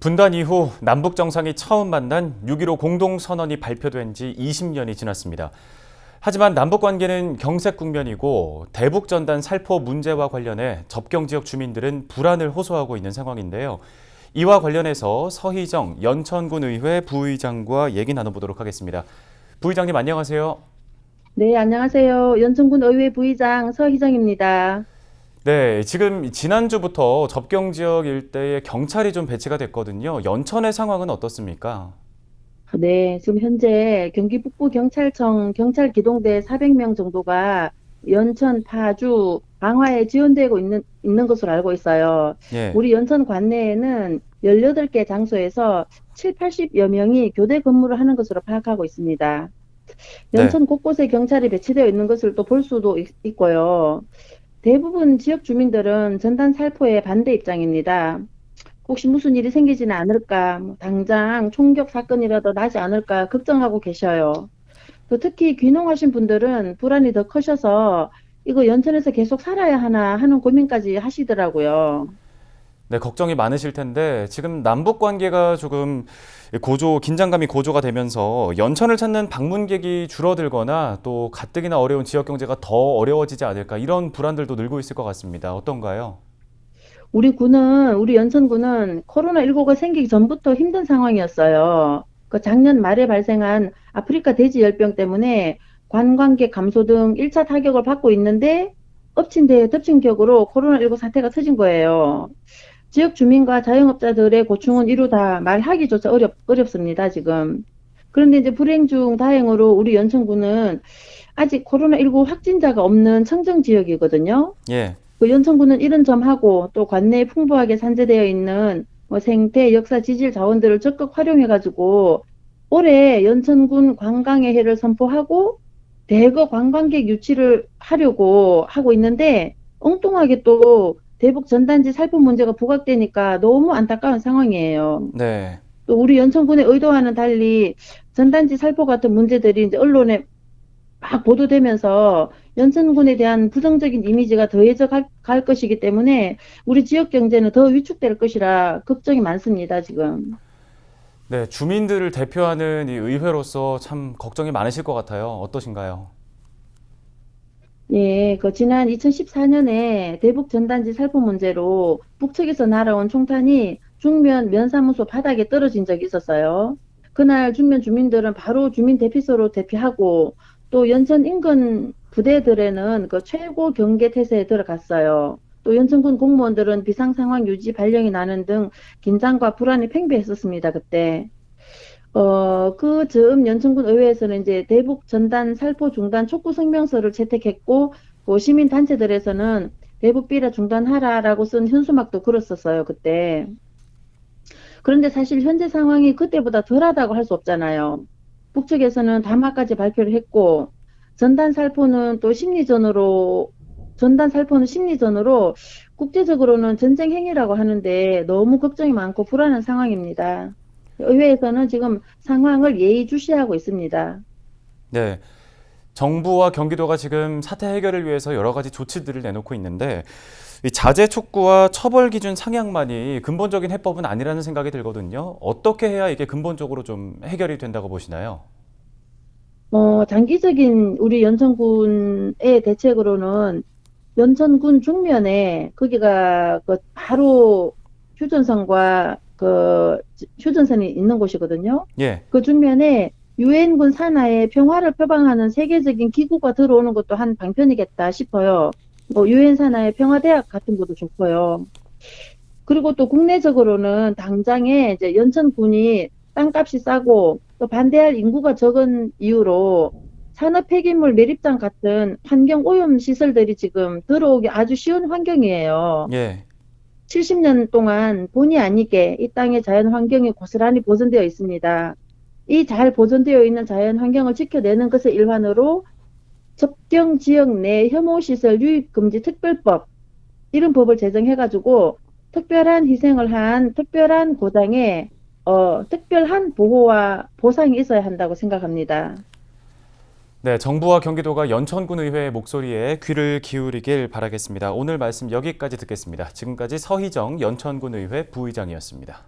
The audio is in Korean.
분단 이후 남북 정상이 처음 만난 6.15 공동선언이 발표된 지 20년이 지났습니다. 하지만 남북 관계는 경색 국면이고 대북 전단 살포 문제와 관련해 접경 지역 주민들은 불안을 호소하고 있는 상황인데요. 이와 관련해서 서희정 연천군 의회 부의장과 얘기 나눠보도록 하겠습니다. 부의장님 안녕하세요. 네, 안녕하세요. 연천군 의회 부의장 서희정입니다. 네, 지금 지난주부터 접경 지역 일대에 경찰이 좀 배치가 됐거든요. 연천의 상황은 어떻습니까? 네, 지금 현재 경기 북부 경찰청 경찰 기동대 400명 정도가 연천, 파주, 강화에 지원되고 있는 있는 것으로 알고 있어요. 예. 우리 연천 관내에는 18개 장소에서 7, 80여 명이 교대 근무를 하는 것으로 파악하고 있습니다. 연천 곳곳에 경찰이 배치되어 있는 것을 또 볼 수도 있, 있고요. 대부분 지역 주민들은 전단 살포에 반대 입장입니다. 혹시 무슨 일이 생기지는 않을까, 뭐 당장 총격 사건이라도 나지 않을까 걱정하고 계셔요. 또 특히 귀농하신 분들은 불안이 더 커셔서 이거 연천에서 계속 살아야 하나 하는 고민까지 하시더라고요. 네, 걱정이 많으실 텐데 지금 남북 관계가 조금 고조 긴장감이 고조가 되면서 연천을 찾는 방문객이 줄어들거나 또 가뜩이나 어려운 지역 경제가 더 어려워지지 않을까 이런 불안들도 늘고 있을 것 같습니다. 어떤가요? 우리 군은, 우리 연천군은 코로나19가 생기기 전부터 힘든 상황이었어요. 그 작년 말에 발생한 아프리카 돼지 열병 때문에 관광객 감소 등 1차 타격을 받고 있는데 엎친 데 덮친 격으로 코로나19 사태가 터진 거예요. 지역 주민과 자영업자들의 고충은 이루다 말하기조차 어렵, 어렵습니다, 지금. 그런데 이제 불행 중 다행으로 우리 연천군은 아직 코로나19 확진자가 없는 청정 지역이거든요. 예. 그 연천군은 이런 점하고 또 관내에 풍부하게 산재되어 있는 뭐 생태, 역사, 지질 자원들을 적극 활용해가지고 올해 연천군 관광의 해를 선포하고 대거 관광객 유치를 하려고 하고 있는데 엉뚱하게 또 대북 전단지 살포 문제가 부각되니까 너무 안타까운 상황이에요. 네. 또 우리 연천군의 의도와는 달리 전단지 살포 같은 문제들이 이제 언론에 막 보도되면서 연천군에 대한 부정적인 이미지가 더해져 갈, 갈 것이기 때문에 우리 지역 경제는 더 위축될 것이라 걱정이 많습니다, 지금. 네, 주민들을 대표하는 이 의회로서 참 걱정이 많으실 것 같아요. 어떠신가요? 예, 그 지난 2014년에 대북 전단지 살포 문제로 북측에서 날아온 총탄이 중면 면사무소 바닥에 떨어진 적이 있었어요. 그날 중면 주민들은 바로 주민 대피소로 대피하고 또 연천 인근 부대들에는 그 최고 경계 태세에 들어갔어요. 또 연천군 공무원들은 비상 상황 유지 발령이 나는 등 긴장과 불안이 팽배했었습니다, 그때. 어, 그 즈음 연천군 의회에서는 이제 대북 전단 살포 중단 촉구 성명서를 채택했고, 그 시민 단체들에서는 대북 비라 중단하라라고 쓴 현수막도 걸었었어요, 그때. 그런데 사실 현재 상황이 그때보다 덜하다고 할 수 없잖아요. 북측에서는 담화까지 발표를 했고, 전단 살포는 또 심리전으로, 전단 살포는 심리전으로 국제적으로는 전쟁 행위라고 하는데 너무 걱정이 많고 불안한 상황입니다. 의회에서는 지금 상황을 예의주시하고 있습니다. 네. 정부와 경기도가 지금 사태 해결을 위해서 여러 가지 조치들을 내놓고 있는데 이 자재 촉구와 처벌 기준 상향만이 근본적인 해법은 아니라는 생각이 들거든요. 어떻게 해야 이게 근본적으로 좀 해결이 된다고 보시나요? 어, 장기적인 우리 연천군의 대책으로는 연천군 중면에 거기가 그 바로 휴전선과 그 휴전선이 있는 곳이거든요. 예. 그 중면에 유엔군 산하에 평화를 표방하는 세계적인 기구가 들어오는 것도 한 방편이겠다 싶어요. 뭐 유엔 산하의 평화대학 같은 것도 좋고요. 그리고 또 국내적으로는 당장에 이제 연천군이 땅값이 싸고 또 반대할 인구가 적은 이유로 산업 폐기물 매립장 같은 환경 오염 시설들이 지금 들어오기 아주 쉬운 환경이에요. 예. 70년 동안 본의 아니게 이 땅의 자연 환경이 고스란히 보존되어 있습니다. 이 잘 보존되어 있는 자연 환경을 지켜내는 것의 일환으로 접경 지역 내 혐오 시설 유입 금지 특별법 이런 법을 제정해 가지고 특별한 희생을 한 특별한 고장에 어, 특별한 보호와 보상이 있어야 한다고 생각합니다. 네, 정부와 경기도가 연천군 의회의 목소리에 귀를 기울이길 바라겠습니다. 오늘 말씀 여기까지 듣겠습니다. 지금까지 서희정 연천군 의회 부의장이었습니다.